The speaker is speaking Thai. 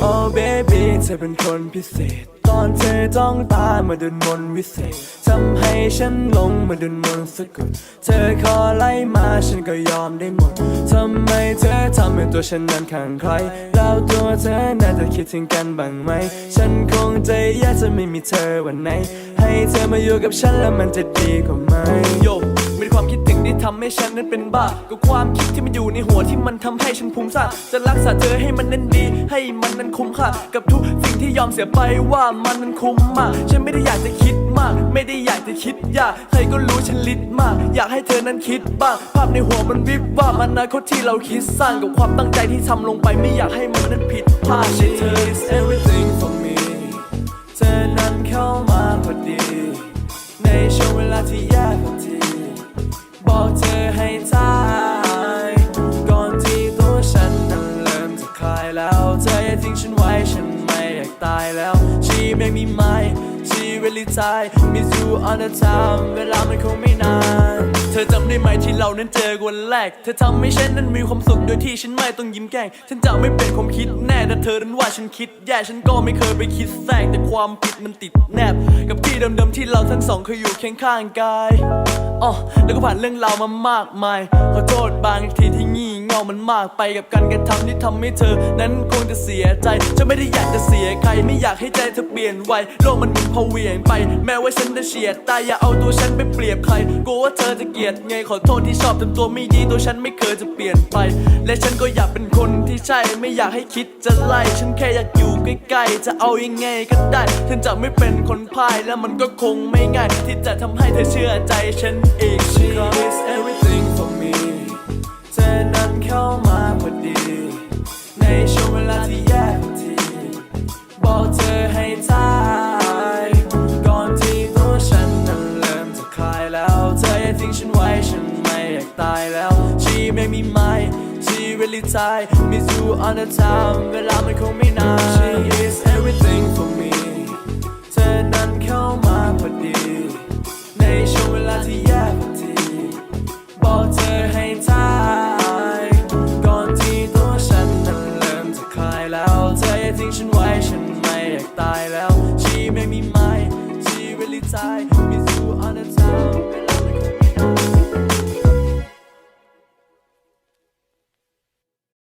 Oh baby เธอเป็นคนพิเศษ ตอนเธอจ้องตามาดุนมนวิเศษทำให้ฉันลงมาดุนมนต์สะกดเธอขอไล่มาฉันก็ยอมได้หมดทำไมเธอทำให้ตัวฉันนั้นขังใคร แล้วตัวเธอน่าจะคิดถึงกันบ้างไหม ฉันคงใจแย่จะไม่มีเธอวันไหน ให้เธอมาอยู่กับฉันแล้วมันจะดีกว่าไหมโยมีความคิด ที่ทำให้ฉันนั้นเป็นบ้า ก็ความคิดที่มันอยู่ในหัวที่มันทำให้ฉันพุ่งซ่าจะรักษาเธอให้มันนั้นดี ให้มันนั้นคุ้มค่ากับทุกสิ่งที่ยอมเสียไปว่ามันนั้นคุ้มมากฉันไม่ได้อยากจะคิดมาก ไม่ได้อยากจะคิดยากใครก็รู้ฉันลิดมาก อยากให้เธอนั้นคิดบ้างภาพในหัวมันวิบว่ามันนาคตที่เราคิดสร้างกับความตั้งใจที่ทำลงไปไม่อยากให้มันนั้นผิดพลาดเธอ is everything for me เธอนั้นเข้ามาพอดี ในช่วงเวลาที่แย่พอดี แล้ว เธออย่าทิ้งฉันไว้ฉันไม่อยากตายแล้ว She make me mine She really tight Miss you all the time เวลามันคงไม่นาน เธอจำได้ไหมที่เรานั้นเจอกันวันแรก เธอทำให้ฉันนั้นมีความสุขโดยที่ฉันไม่ต้องยิ้มแก้ง ฉันจะไม่เป็นความคิดแน่แต่เธอนั้นว่าฉันคิด แย่ฉันก็ไม่เคยไปคิดแทรกแต่ความผิดมันติดแนบ กับที่เดิมๆที่เราทั้งสองเคยอยู่เคียงข้างกายอ๋อแล้วก็ผ่านเรื่องราวมามากมายขอโทษบางทีที่งี่ เง่ามันมากไปกับการกระทำที่ทำให้เธอ นั้นคงจะเสียใจจะไม่ได้อยากจะเสียใครไม่อยากให้ใจเธอเปลี่ยนไวโลกมันหมุนพอเหวี่ยงไป แม้ว่าฉันจะเฉียดตายอย่าเอาตัวฉันไปเปรียบใครกลัวว่าเธอจะเกลียดไงขอโทษที่ชอบทำตัวไม่ดีตัวฉันไม่เคยจะเปลี่ยนไป และฉันก็อยากเป็นคนที่ใช่ไม่อยากให้คิดจะไล่ฉันแค่อยากอยู่ใกล้ๆจะเอายังไงก็ได้ถึงจะไม่เป็นคนพ่ายแล้วมันก็คงไม่ง่ายที่จะทำให้เธอเชื่อใจฉันอีก She is everything ตายแล้ว She make me mine She really tight Miss you all the time เวลามันคงไม่นาน